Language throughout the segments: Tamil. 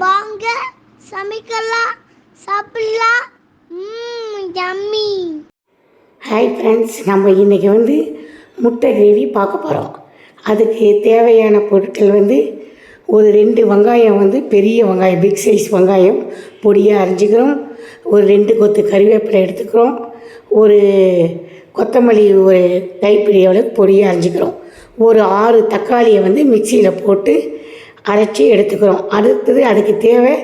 வாங்க சமைக்கலாம் சாப்பிடலாம். யம்மி ஹாய் ஃப்ரெண்ட்ஸ் நம்ம இன்றைக்கி வந்து முட்டை கிரேவி பார்க்க போகிறோம் அதுக்கு தேவையான பொருட்கள் வந்து ஒரு ரெண்டு வெங்காயம் வந்து பெரிய வெங்காயம் பிக் சைஸ் வெங்காயம் பொடியாக அரிஞ்சிக்கிறோம். ஒரு ரெண்டு கொத்து கறிவேப்பிலை எடுத்துக்கிறோம். ஒரு கொத்தமல்லி ஒரு கைப்பிடி அளவுக்கு பொடியாக அரிஞ்சிக்கிறோம். ஒரு ஆறு தக்காளியை வந்து மிக்சியில் போட்டு அரைச்சி எடுத்துக்கிறோம். அடுத்தது அதுக்கு தேவை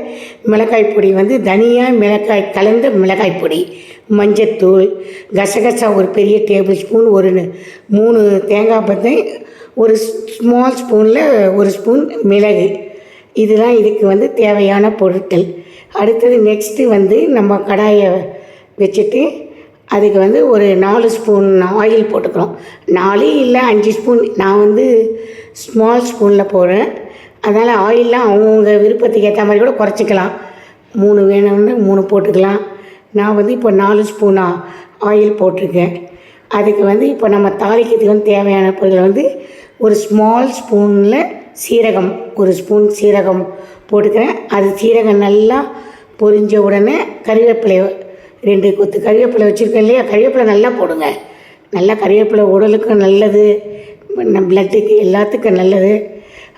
மிளகாய் பொடி வந்து தனியாக மிளகாய் கலந்த மிளகாய் பொடி. மஞ்சத்தூள் கசகசா ஒரு பெரிய டேபிள் ஸ்பூன் ஒரு மூணு தேங்காய் பத்தை ஒரு ஸ்மால் ஸ்பூனில் ஒரு ஸ்பூன் மிளகு. இதுதான் இதுக்கு வந்து தேவையான பொருட்கள். அடுத்தது நெக்ஸ்ட்டு வந்து நம்ம கடாயை வச்சுட்டு அதுக்கு வந்து ஒரு நாலு ஸ்பூன் ஆயில் போட்டுக்கிறோம். நாலு இல்லை அஞ்சு ஸ்பூன். நான் வந்து ஸ்மால் ஸ்பூனில் போடுறேன். அதனால் ஆயிலெலாம் அவங்கவுங்க விருப்பத்துக்கு ஏற்ற மாதிரி கூட குறைச்சிக்கலாம். மூணு வேணும்னு மூணு போட்டுக்கலாம். நான் வந்து இப்போ நாலு ஸ்பூன் ஆயில் போட்டிருக்கேன். அதுக்கு வந்து இப்போ நம்ம தாளிக்கிறதுக்கு வந்து தேவையான பொருள் வந்து ஒரு ஸ்மால் ஸ்பூனில் சீரகம் ஒரு ஸ்பூன் சீரகம் போட்டுக்கிறேன். அது சீரகம் நல்லா பொரிஞ்ச உடனே கறிவேப்பிலை ரெண்டு கொத்து கறிவேப்பிலை வச்சுருக்கேன் இல்லையா? கறிவேப்பிலை நல்லா போடுங்க. நல்லா கறிவேப்பிலை உடலுக்கும் நல்லது பிளட்டுக்கு எல்லாத்துக்கும் நல்லது.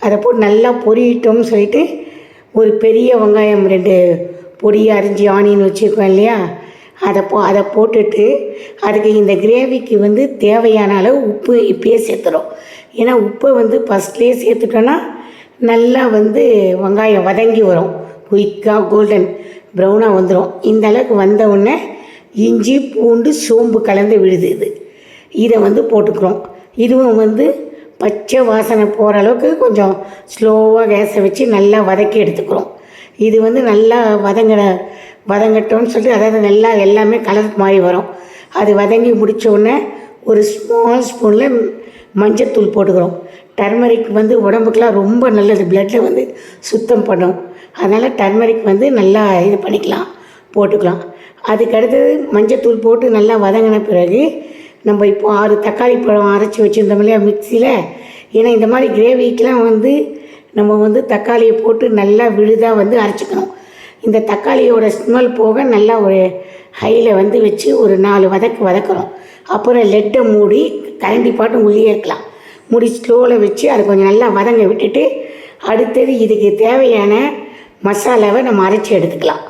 அதை போட்டு நல்லா பொரியட்டோம்னு சொல்லிட்டு ஒரு பெரிய வெங்காயம் ரெண்டு பொடியை அரிஞ்சு ஆனியன் வச்சுருக்கோம் இல்லையா? அதை போ அதை போட்டுட்டு அதுக்கு இந்த கிரேவிக்கு வந்து தேவையான அளவு உப்பு இப்பயே சேர்த்துறோம். ஏன்னா உப்பை வந்து ஃபஸ்ட்லேயே சேர்த்துட்டோன்னா நல்லா வந்து வெங்காயம் வதங்கி வரும். குயிக்காக கோல்டன் ப்ரௌனாக வந்துடும் இந்த அளவுக்கு வந்த உடனே இஞ்சி பூண்டு சோம்பு கலந்து விழுது இது. இதை வந்து போட்டுக்கிறோம். இதுவும் வந்து பச்சை வாசனை போகிற அளவுக்கு கொஞ்சம் ஸ்லோவாக கேஸை வச்சு நல்லா வதக்கி எடுத்துக்கிறோம். இது வந்து நல்லா வதங்கின வதங்கட்டோன்னு சொல்லிட்டு அதாவது நல்லா எல்லாமே கலர் மாதிரி வரும். அது வதங்கி முடிச்ச உடனே ஒரு ஸ்மால் ஸ்பூனில் மஞ்சத்தூள் போட்டுக்கிறோம். டர்மரிக் வந்து உடம்புக்கெலாம் ரொம்ப நல்லது. பிளட்டில் வந்து சுத்தம் பண்ணும். அதனால் டர்மரிக் வந்து நல்லா இது பண்ணிக்கலாம் போட்டுக்கலாம். அதுக்கு அடுத்தது மஞ்சத்தூள் போட்டு நல்லா வதங்கின பிறகு நம்ம இப்போ ஆறு தக்காளி பழம் அரைச்சி வச்சுருந்தோம் இல்லையா மிக்சியில் ஏன்னா இந்த மாதிரி கிரேவிக்கெலாம் வந்து நம்ம வந்து தக்காளியை போட்டு நல்லா விழுதாக வந்து அரைச்சிக்கணும். இந்த தக்காளியோட ஸ்மெல் போக நல்லா ஒரு ஹையில் வந்து வச்சு ஒரு நாலு வதக்கு வதக்குறோம். அப்புறம் லெட்டை மூடி கரண்டி பாட்டும் உள்ளே இருக்கலாம். மூடி ஸ்லோவில் வச்சு அதை கொஞ்சம் நல்லா வதங்க விட்டுட்டு அடுத்தது இதுக்கு தேவையான மசாலாவை நம்ம அரைச்சி எடுத்துக்கலாம்.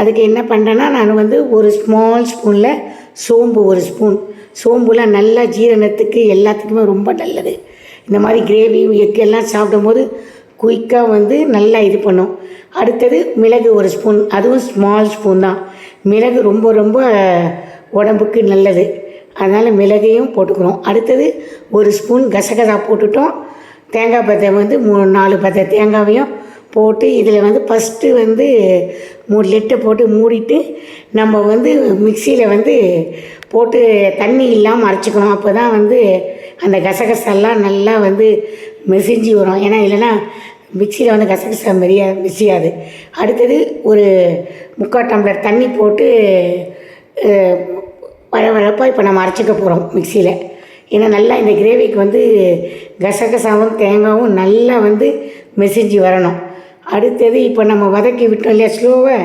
அதுக்கு என்ன பண்ணுறேன்னா நான் வந்து ஒரு ஸ்மால் ஸ்பூனில் சோம்பு ஒரு ஸ்பூன் சோம்புலாம் நல்லா ஜீரணத்துக்கு எல்லாத்துக்குமே ரொம்ப நல்லது. இந்த மாதிரி கிரேவி எக் எல்லாம் சாப்பிடும்போது குயிக்காக வந்து நல்லா இது பண்ணும். அடுத்தது மிளகு ஒரு ஸ்பூன் அதுவும் ஸ்மால் ஸ்பூன் தான். மிளகு ரொம்ப ரொம்ப உடம்புக்கு நல்லது. அதனால் மிளகையும் போட்டுக்கிறோம் அடுத்தது ஒரு ஸ்பூன் கசகசா போட்டுட்டோம். தேங்காய் பத்தை வந்து மூணு நாலு பத்தை தேங்காவையும் போட்டு இதில் வந்து ஃபஸ்ட்டு வந்து மூணு லிட்டர் போட்டு மூடிட்டு நம்ம வந்து மிக்சியில் வந்து போட்டு தண்ணி இல்லாமல் அரைச்சிக்கணும். அப்போ தான் வந்து அந்த கசகசெல்லாம் நல்லா வந்து மெசிஞ்சு வரும். ஏன்னா இல்லைன்னா மிக்சியில் வந்து கசகசா மெரியா மிசியாது. அடுத்தது ஒரு முக்கால் டம்ளர் தண்ணி போட்டு அஹ், வழவழப்பாக இப்போ நம்ம அரைச்சிக்க போகிறோம் மிக்சியில். ஏன்னா நல்லா இந்த கிரேவிக்கு வந்து கசகசாவும் தேங்காவும் நல்லா வந்து மெசிஞ்சு வரணும். அடுத்தது இப்போ நம்ம வதக்கி விட்டோம் இல்லையா ஸ்லோவை?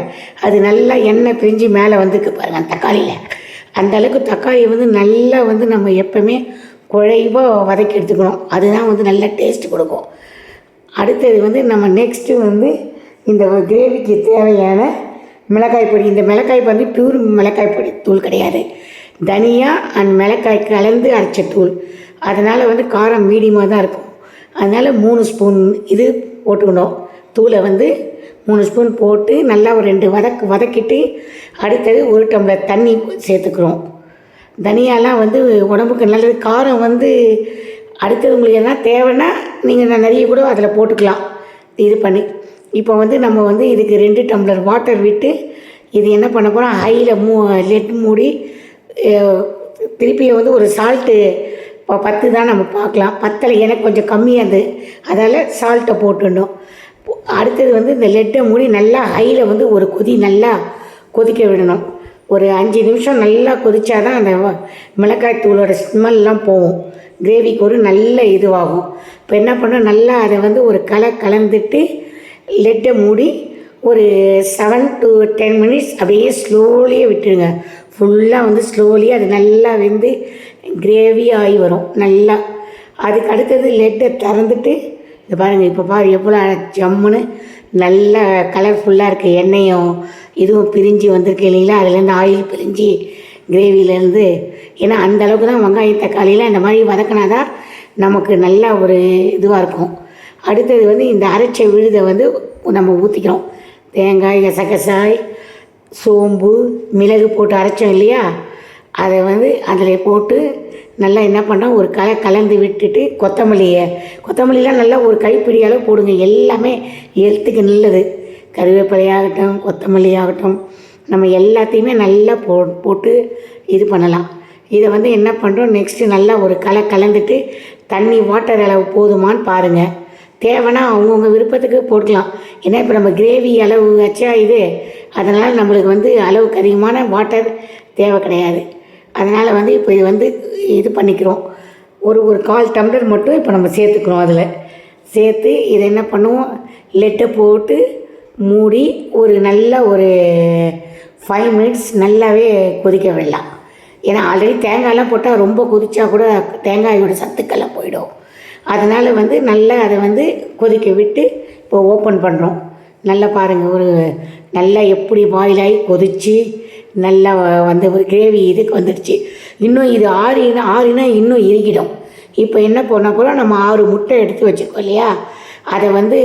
அது நல்லா எண்ணெய் பிரிஞ்சு மேலே வந்துக்கு பாருங்கள் தக்காளியில். அந்த அளவுக்கு தக்காளியை வந்து நல்லா வந்து நம்ம எப்பவுமே குழைவாக வதக்கி எடுத்துக்கணும். அதுதான் வந்து நல்ல டேஸ்ட் கொடுக்கும். அடுத்தது வந்து நம்ம நெக்ஸ்ட்டு வந்து இந்த கிரேவிக்கு தேவையான மிளகாய் பொடி. இந்த மிளகாய் வந்து பியூர் மிளகாய் பொடி தூள் கிடையாது. தனியா அண்ட் மிளகாய் கலந்து அரைச்ச தூள். அதனால் வந்து காரம் மீடியமாக தான் இருக்கும். அதனால் மூணு ஸ்பூன் இது போட்டுக்கணும். தூளை வந்து மூணு ஸ்பூன் போட்டு நல்லா ஒரு ரெண்டு வதக்கு வதக்கிட்டு அடுத்தது ஒரு டம்ளர் தண்ணி சேர்த்துக்கிறோம். தனியாலாம் வந்து உடம்புக்கு நல்லது. காரம் வந்து அடுத்தது உங்களுக்கு என்ன தேவைன்னா நீங்கள் நிறைய கூட அதில் போட்டுக்கலாம். இது பண்ணி. இப்போ வந்து நம்ம வந்து இதுக்கு ரெண்டு டம்ளர் வாட்டர் விட்டு இது என்ன பண்ண போகிறோம் ஹையில் மூ லெட் மூடி திருப்பியும் திருப்பி வந்து ஒரு சால்ட்டு இப்போ பத்து தான் நம்ம பார்க்கலாம். பத்தில் எனக்கு கொஞ்சம் கம்மியாக இருந்தது. அதால் சால்ட்டை போட்டுடணும். அடுத்தது வந்து இந்த லெட்டை மூடி நல்லா ஹையில் வந்து ஒரு கொதி நல்லா கொதிக்க விடணும். ஒரு அஞ்சு நிமிஷம் நல்லா கொதிச்சாதான் அந்த மிளகாய் தூளோட ஸ்மெல்லாம் போகும். கிரேவிக்கு ஒரு நல்ல இதுவாகும். இப்போ என்ன பண்ணோம் நல்லா அதை வந்து ஒரு கலை கலந்துட்டு லெட்டை மூடி ஒரு செவன் டு டென் மினிட்ஸ் அப்படியே ஸ்லோலியே விட்டுருங்க. ஃபுல்லாக வந்து ஸ்லோலி அது நல்லா வெந்து கிரேவி ஆகி வரும். நல்லா. அதுக்கு அடுத்தது லெட்டை திறந்துட்டு இது பாருங்கள் இப்போ பாரு எவ்வளோ ஜம்முன்னு நல்ல கலர்ஃபுல்லாக இருக்குது எண்ணெயும் இதுவும் பிரிஞ்சு வந்திருக்கு இல்லைங்களா? அதுலேருந்து ஆயில் பிரிஞ்சு கிரேவிலேருந்து ஏன்னா அந்த அளவுக்கு தான் வெங்காயம் தக்காளியெலாம் இந்த மாதிரி வதக்கினா தான் நமக்கு நல்ல ஒரு இதுவாக இருக்கும். அடுத்தது வந்து இந்த அரைச்ச விழுதை வந்து நம்ம ஊற்றிக்கிறோம் தேங்காய் கசகசாய் சோம்பு மிளகு போட்டு அரைச்சோம் இல்லையா? அதை வந்து அதில் போட்டு நல்லா என்ன பண்ணோம் ஒரு கலை கலந்து விட்டுட்டு கொத்தமல்லியை கொத்தமல்லிலாம் நல்லா ஒரு கைப்பிடி அளவு போடுங்க. எல்லாமே ஹெல்த்துக்கு நல்லது. கருவேப்பிலையாகட்டும் கொத்தமல்லி ஆகட்டும் நம்ம எல்லாத்தையுமே நல்லா போ போட்டு இது பண்ணலாம். இதை வந்து என்ன பண்ணுறோம் நெக்ஸ்ட்டு நல்லா ஒரு கலை கலந்துட்டு தண்ணி வாட்டர் அளவு போதுமான்னு பாருங்கள் தேவைன்னா அவங்கவுங்க விருப்பத்துக்கு போட்டுக்கலாம். ஏன்னா இப்போ நம்ம கிரேவி அளவு வச்சா இது அதனால் நம்மளுக்கு வந்து அளவுக்கு அதிகமான வாட்டர் தேவை கிடையாது. அதனால் வந்து இப்போ இது வந்து இது பண்ணிக்கிறோம். ஒரு ஒரு கால் டம்ளர் மட்டும் இப்போ நம்ம சேர்த்துக்கிறோம் அதில். சேர்த்து இதை என்ன பண்ணுவோம் லெட்டை போட்டு மூடி ஒரு நல்ல ஒரு ஃபைவ் மினிட்ஸ் நல்லாவே கொதிக்க விடலாம். ஏன்னா ஆல்ரெடி தேங்காயெல்லாம் போட்டால் ரொம்ப கொதிச்சா கூட தேங்காயோட சத்துக்கெல்லாம் போயிடும். அதனால் வந்து நல்லா அதை வந்து கொதிக்க விட்டு இப்போ ஓப்பன் பண்ணுறோம் நல்லா பாருங்கள் ஒரு நல்லா எப்படி பாயில் ஆகி கொதித்து நல்லா வ- வந்து ஒரு கிரேவி இதுக்கு வந்துடுச்சு. இன்னும் இது ஆறினா ஆறினா இன்னும் இறுகிடும். இப்போ என்ன பண்ண போகிறோம் நம்ம ஆறு முட்டை எடுத்து வச்சுருக்கோம் இல்லையா? அதை வந்து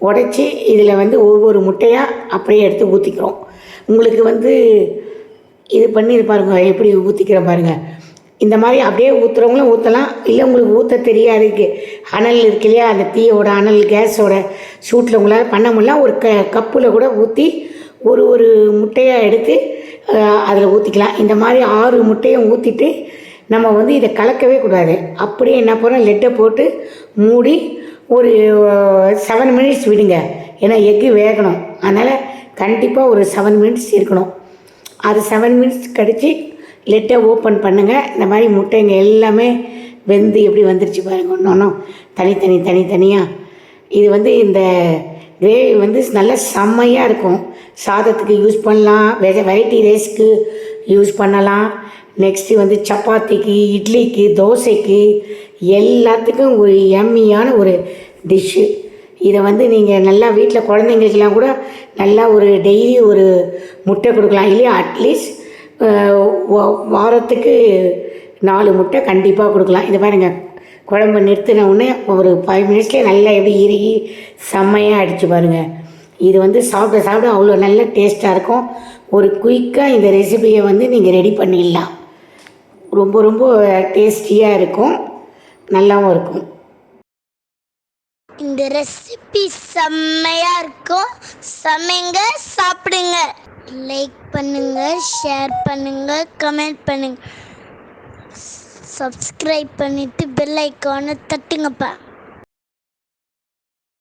உடச்சி இதில் வந்து ஒவ்வொரு முட்டையாக அப்படியே எடுத்து ஊற்றிக்கிறோம் உங்களுக்கு வந்து இது பண்ணி இது பாருங்க எப்படி ஊற்றிக்கிற பாருங்கள் இந்த மாதிரி அப்படியே ஊற்றுறவங்களும் ஊற்றலாம் இல்லை உங்களுக்கு ஊற்ற தெரியாது இருக்கு. அனல் இருக்கு இல்லையா? அந்த தீயோட அனல் கேஸோட சூட்டில் உங்களால் பண்ண முடியல. ஒரு க கப்பில் கூட ஊற்றி ஒரு ஒரு முட்டையாக எடுத்து அதில் ஊற்றிக்கலாம் இந்த மாதிரி ஆறு முட்டையும் ஊற்றிட்டு நம்ம வந்து இதை கலக்கவே கூடாது. அப்படியே என்ன பண்ணுறோம் லெட்டை போட்டு மூடி ஒரு செவன் மினிட்ஸ் விடுங்க. ஏன்னா எக்கு வேகணும். அதனால் கண்டிப்பாக ஒரு செவன் மினிட்ஸ் இருக்கணும். அது செவன் மினிட்ஸ் கழித்து லெட்டை ஓப்பன் பண்ணுங்கள் இந்த மாதிரி முட்டைங்க எல்லாமே வெந்து எப்படி வந்துருச்சு பாருங்க. ஒன்று ஒன்றும் தனித்தனி தனித்தனியாக இது வந்து இந்த கிரேவி வந்து நல்ல செம்மையாக இருக்கும். சாதத்துக்கு யூஸ் பண்ணலாம். வெ வெரைட்டி ரைஸ்க்கு யூஸ் பண்ணலாம். நெக்ஸ்ட்டு வந்து சப்பாத்திக்கு இட்லிக்கு தோசைக்கு எல்லாத்துக்கும் ஒரு எம்மியான ஒரு டிஷ்ஷு இதை வந்து நீங்கள் நல்லா வீட்டில் குழந்தைங்களுக்கெல்லாம் கூட நல்லா ஒரு டெய்லி ஒரு முட்டை கொடுக்கலாம். இல்லையா? அட்லீஸ்ட் வாரத்துக்கு நாலு முட்டை கண்டிப்பாக கொடுக்கலாம். இது பாருங்க. குழம்பு நிறுத்தின உடனே ஒரு ஃபைவ் மினிட்ஸ்லேயே நல்லா எப்படி இறுகி செம்மையாக அடித்து பாருங்கள் இது வந்து சாப்பிட சாப்பிட அவ்வளோ நல்ல டேஸ்ட்டாக இருக்கும். ஒரு குயிக்காக இந்த ரெசிபியை வந்து நீங்கள் ரெடி பண்ணிடலாம். ரொம்ப ரொம்ப டேஸ்டியாக இருக்கும். நல்லாவும் இருக்கும். இந்த ரெசிபி செம்மையாக இருக்கும். சமைங்க சாப்பிடுங்க. லைக் பண்ணுங்க ஷேர் பண்ணுங்க கமெண்ட் பண்ணுங்க. சப்ஸ்கிரைப் பண்ணிட்டு பெல் ஐக்கானை தட்டுங்கப்பா.